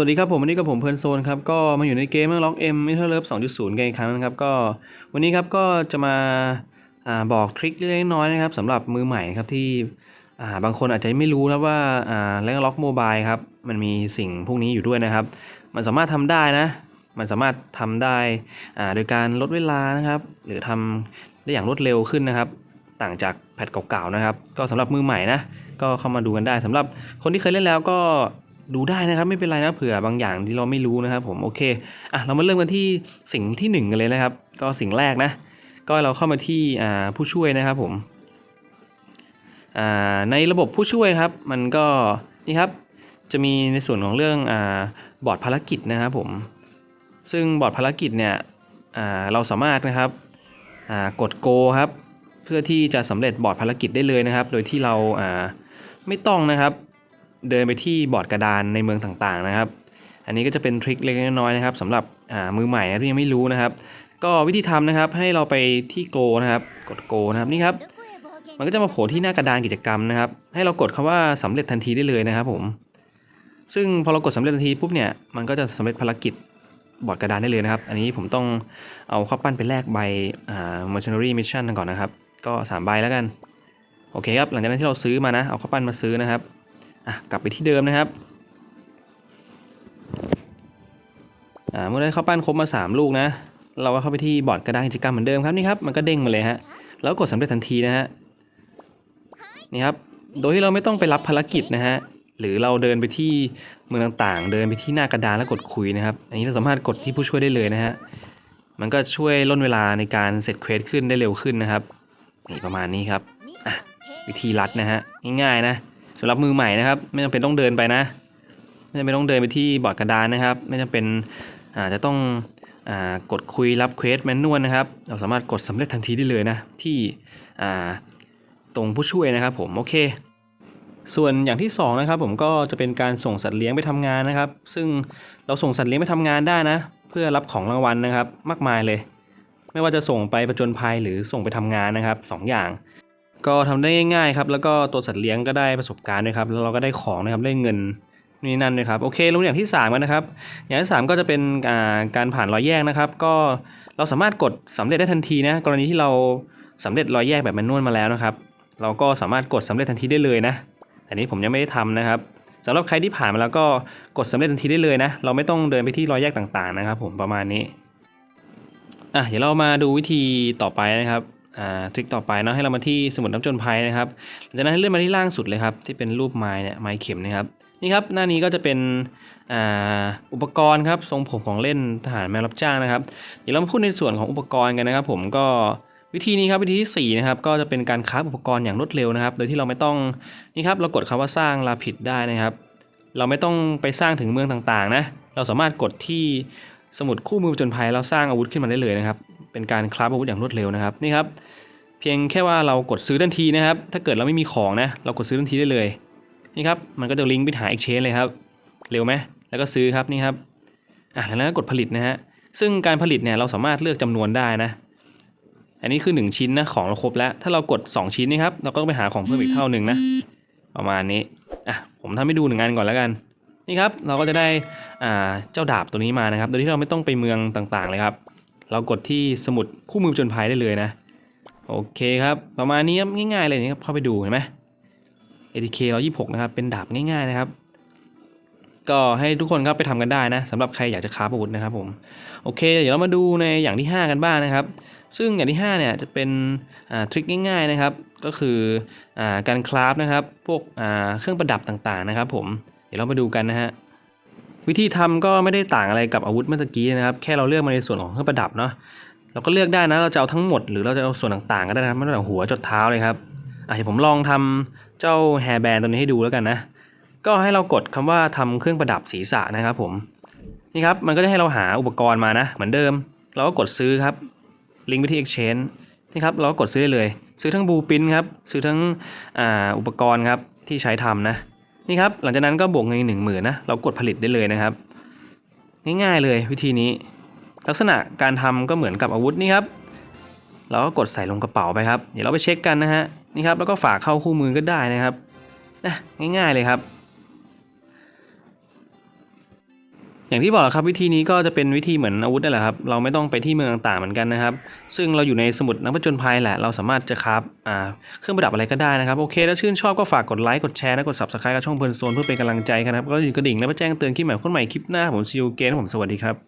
วัสดีครับผมวันนี้กับผมเพลินโซนครับก็มาอยู่ในเกมเมื่อล็อกเอ็มมิเทอร์เลิฟ2.0กันอีกครั้งนะครับก็วันนี้ครับก็จะมาอ่าบอกทริคเล็กน้อยนะครับสำหรับมือใหม่ครับที่บางคนอาจจะไม่รู้นะว่าอ่าแลกล็อกโมบายครับมันมีสิ่งพวกนี้อยู่ด้วยนะครับ มันสามารถทำได้นะ มันสามารถทำได้โดยการลดเวลานะครับหรือทำได้อย่างรวดเร็วขึ้นนะครับ ต่างจากแพทเก่าๆนะครับ ก็สำหรับมือใหม่นะก็เข้ามาดูกันได้สำหรับคนที่เคยเล่นแล้วก็ ดูได้นะครับไม่เป็นไรนะเผื่อบางอย่างที่เราไม่รู้นะครับ ผมโอเคอะเรามาเริ่มกันที่สิ่งที่หนึ่งกันเลยนะครับ ก็สิ่งแรกนะ ก็เราเข้ามาที่อ่าผู้ช่วยนะครับผมอ่าในระบบผู้ช่วยครับ มันก็นี่ครับจะมีในส่วนของเรื่องอ่าบอร์ดภารกิจนะครับผม ซึ่งบอร์ดภารกิจเนี่ยเราสามารถนะครับกดโกครับ เพื่อที่จะสำเร็จบอร์ดภารกิจได้เลยนะครับ โดยที่เราไม่ต้องนะครับ เดินไปที่บอร์ดกระดานในเมืองต่างๆนะครับ อันนี้ก็จะเป็นทริคเล็กๆน้อยๆนะครับสำหรับมือใหม่นะที่ยังไม่รู้นะครับ ก็วิธีทำนะครับให้เราไปที่โกนะครับ กดโกนะครับนี่ครับ มันก็จะมาโผล่ที่หน้ากระดานกิจกรรมนะครับ ให้เรากดคำว่าสำเร็จทันทีได้เลยนะครับ ผม ซึ่งพอเรากดสำเร็จทันทีปุ๊บเนี่ยมันก็จะสำเร็จภารกิจบอร์ดกระดานได้เลยนะครับ อันนี้ผมต้องเอาข้าวปั้นไปแลกใบอ่า mercenary mission ก่อนนะครับ ก็ 3 ใบแล้วกัน โอเคครับ หลังจากนั้นที่เราซื้อมานะ เอาข้าวปั้นมาซื้อนะครับ อะกลับไปที่เดิมนะครับอ่าเมื่อได้ข้าปั้นครบมา 3 ลูกนะ เราก็เข้าไปที่บอร์ดกระดานกิจกรรมเหมือนเดิมครับนี่ครับมันก็เด้งมาเลยฮะแล้วกดสำเร็จทันทีนะฮะนี่ครับโดยที่เราไม่ต้องไปรับภารกิจนะฮะหรือเราเดินไปที่เมืองต่างๆ เดินไปที่หน้ากระดานแล้วกดคุยนะครับ อันนี้เราสามารถกดที่ผู้ช่วยได้เลยนะฮะมันก็ช่วยล่นเวลาในการเสร็จเควสขึ้นได้เร็วขึ้นนะครับนี่ประมาณนี้ครับอะวิธีรัดนะฮะง่ายๆนะ สำหรับมือใหม่นะครับ ไม่จำเป็นต้องเดินไปนะ ไม่จำเป็นต้องเดินไปที่บอร์ดกระดานนะครับ ไม่จำเป็นอาจจะต้องอกดคุยรับเควสแมนนวลนะครับ เราสามารถกดสำเร็จทันทีได้เลยนะ ที่ตรงผู้ช่วยนะครับผมโอเค ส่วนอย่างที่สองนะครับผมก็จะเป็นการส่งสัตว์เลี้ยงไปทำงานนะครับ ซึ่งเราส่งสัตว์เลี้ยงไปทำงานได้นะ เพื่อรับของรางวัลนะครับ มากมายเลย ไม่ว่าจะส่งไปประจนภัยหรือส่งไปทำงานนะครับสองอย่าง ก็ทำได้ง่ายๆครับแล้วก็ตัวสัตว์เลี้ยงก็ได้ประสบการณ์ด้วยครับแล้วเราก็ได้ของนะครับได้เงินนี่นั่นด้วยครับโอเคลงอย่างที่3กันนะครับ อย่างที่ 3 ก็จะเป็นการผ่านรอยแยกนะครับ ก็เราสามารถกดสำเร็จได้ทันทีนะกรณีที่เราสำเร็จรอยแยกแบบแมนนวลมาแล้วนะครับ เราก็สามารถกดสำเร็จทันทีได้เลยนะอันนี้ผมยังไม่ได้ทำนะครับสำหรับใครที่ผ่านมาแล้วก็กดสำเร็จทันทีได้เลยนะเราไม่ต้องเดินไปที่รอยแยกต่างๆนะครับ ผมประมาณนี้อะเดี๋ยวเรามาดูวิธีต่อไปนะครับ ทริคต่อไปเนาะให้เรามาที่สมุดน้ำจนภัยนะครับหลังจากนั้นให้เลื่อนมาที่ล่างสุดเลยครับที่เป็นรูปไม้เนี่ยไม้เข็มนะครับนี่ครับหน้านี้ก็จะเป็นอ่าอุปกรณ์ครับทรงผมของเล่นทหารแมวรับจ้างนะครับเดี๋ยวเรามาพูดในส่วนของอุปกรณ์กันนะครับ ผมก็วิธีนี้ครับวิธีที่สี่นะครับก็จะเป็นการคราฟอุปกรณ์อย่างรวดเร็วนะครับ โดยที่เราไม่ต้องนี่ครับเรากดคำว่าสร้างลาผิดได้นะครับ เราไม่ต้องไปสร้างถึงเมืองต่างๆนะเราสามารถกดที่สมุดคู่มือจนภัยแล้วสร้างอาวุธขึ้นมาได้เลยนะครับ เป็นการคราฟอาวุธอย่างรวดเร็วนะครับนี่ครับเพียงแค่ว่าเรากดซื้อทันทีนะครับ ถ้าเกิดเราไม่มีของนะ เรากดซื้อทันทีได้เลยนี่ครับมันก็จะลิงก์ไปหา exchange เลยครับเร็วไหมแล้วก็ซื้อครับนี่ครับอะแล้วก็กดผลิตนะฮะซึ่งการผลิตเนี่ยเราสามารถเลือกจำนวนได้นะ อันนี้คือ 1 ชิ้นนะของเราครบแล้ว ถ้าเรากด 2 ชิ้นนี่ครับเราก็ไปหาของเพิ่มอีกเท่าหนึ่งนะประมาณนี้อะผมทำให้ดูหนึ่งอันก่อนแล้วกันนี่ครับเราก็จะได้อ่าเจ้าดาบตัวนี้มานะครับ โดยที่เราไม่ต้องไปเมืองต่างๆเลยครับ เรากดที่สมุดคู่มือจนภัยได้เลยนะ โอเคครับ ประมาณนี้ครับง่ายๆเลยนะครับเข้าไปดูเห็นไหม ATK 126 นะครับ เป็นดาบง่ายๆนะครับ ก็ให้ทุกคนครับไปทำกันได้นะสำหรับใครอยากจะค้าอาวุธนะครับผม โอเค เดี๋ยวเรามาดูในอย่างที่ 5 กันบ้างนะครับ ซึ่งอย่างที่ 5 เนี่ยจะเป็นทริคง่าย ๆนะครับ ก็คืออการคราฟนะครับ พวกเครื่องประดับต่างๆนะครับ ผม เดี๋ยวเรามาดูกันนะฮะ วิธีทำก็ไม่ได้ต่างอะไรกับอาวุธเมื่อกี้นะครับ แค่เราเลือกมาในส่วนของเครื่องประดับเนาะเราก็เลือกได้นะเราจะเอาทั้งหมดหรือเราจะเอาส่วนต่างๆก็ได้นะไม่ต้องหัวจดเท้าเลยครับอะเดี๋ยวผมลองทำเจ้าแฮร์แบนตัวนี้ให้ดูแล้วกันนะ ก็ให้เรากดคำว่าทำเครื่องประดับศีรษะนะครับผมนี่ครับมันก็จะให้เราหาอุปกรณ์มานะ เหมือนเดิม เราก็กดซื้อครับลิงก์ไปที่ Exchange นี่ครับเราก็กดซื้อได้เลย ซื้อทั้งบูปินครับซื้อทั้งอ่าอุปกรณ์ครับที่ใช้ทำนะ นี่ครับหลังจากนั้นก็บวกเงินหนึ่งหมื่นนะเรากดผลิตได้เลยนะครับ ง่ายๆเลยวิธีนี้ ลักษณะการทำก็เหมือนกับอาวุธนี่ครับเราก็กดใส่ลงกระเป๋าไปครับ เดี๋ยวเราไปเช็คกันนะฮะนี่ครับแล้วก็ฝากเข้าคู่มือก็ได้นะครับนะง่ายๆเลยครับ อย่างที่บอกครับวิธีนี้ก็จะเป็นวิธีเหมือนอาวุธนั่นแหละครับเราไม่ต้องไปที่เมืองต่างๆเหมือนกันนะครับ ซึ่งเราอยู่ในสมุดนักผจญภัยแหละเราสามารถจะคราฟอ่าเครื่องประดับอะไรก็ได้นะครับโอเคถ้าชื่นชอบก็ฝากกดไลค์กดแชร์และกด subscribe กับช่องเพลินโซนเพื่อเป็นกำลังใจกันนะครับก็อย่าลืมกระดิ่งและแจ้งเตือนคลิปใหม่คนใหม่คลิปหน้าผมซีอูเกนผมสวัสดีครับ